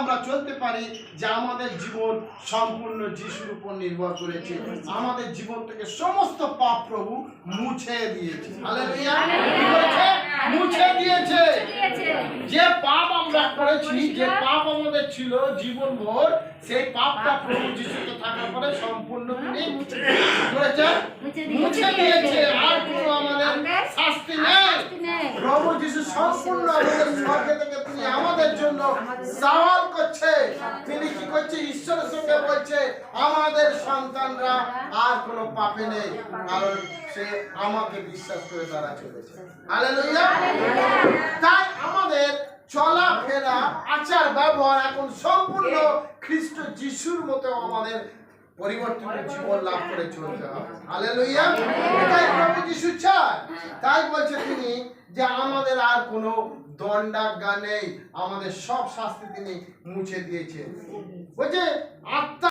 আমরা চলতে পারি যে আমাদের জীবন সম্পূর্ণ যিশুর উপর নির্ভর করেছে। আমাদের জীবন থেকে সমস্ত পাপ প্রভু মুছে দিয়েছে? মুছে দিয়েছে। যে পাপ আমরা করেছি যে পাপ আমাদের ছিল জীবন ভর সেই পাপটা প্রভু যিশুতে থাকার পরে সম্পূর্ণ তিনি করেছে মুছে দিয়েছে। আর কোনো আমাদের শাস্তি নেই প্রভু যিশু সম্পূর্ণ আমাদের স্বর্গে থেকে তিনি আমাদের জন্য সওয়াল করছে। তিনি কি করছে? ঈশ্বরের সঙ্গে বলছে আমাদের সন্তানরা আর কোনো পাপে নেই কারণ সে আমাকে বিশ্বাস করে তারা চলেছে। তাই আমাদের চলাফেরা আচার ব্যবহার এখন সম্পূর্ণ খ্রিস্ট যিশুর মতো আমাদের পরিবর্তিত জীবন লাভ করে চলতে হবে। হালেলুয়া এটাই প্রভু যিশু চায়। তাই বলছে তিনি যে আমাদের আর কোনো দণ্ডাজ্ঞা নেই আমাদের সব শাস্তি তিনি মুছে দিয়েছেন। বলছে আত্মা